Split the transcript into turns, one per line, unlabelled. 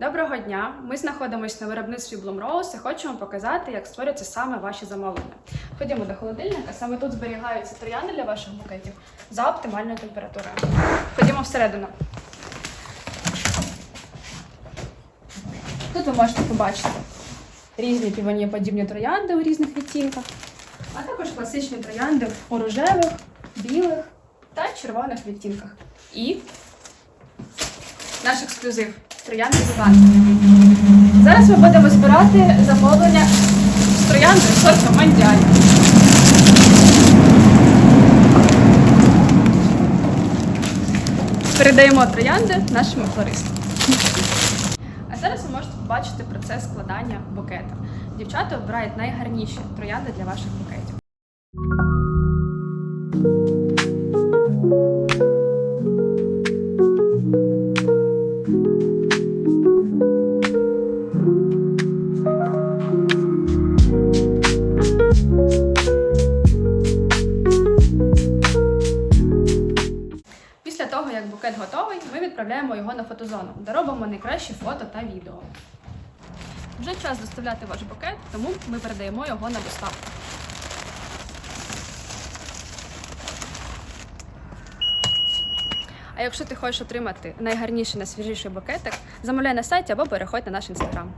Доброго дня! Ми знаходимося на виробництві Bloom Rose і хочемо показати, як створюються саме ваші замовлення. Ходімо до холодильника. Саме тут зберігаються трояни для ваших букетів за оптимальною температурою. Ходімо всередину. Тут ви можете побачити різні півонієподібні троянди у різних відтінках, а також класичні троянди у рожевих, білих та червоних відтінках. І наш ексклюзив троянди Віван. Зараз ми будемо збирати замовлення з троянди сорту Мандіаль. Передаємо троянди нашому флористу. А зараз ви можете побачити процес складання букета. Дівчата обирають найгарніші троянди для ваших букетів. Букет готовий, ми відправляємо його на фотозону, де робимо найкращі фото та відео. Вже час доставляти ваш букет, тому ми передаємо його на доставку. А якщо ти хочеш отримати найгарніший, найсвіжіший букетик, замовляй на сайті або переходь на наш інстаграм.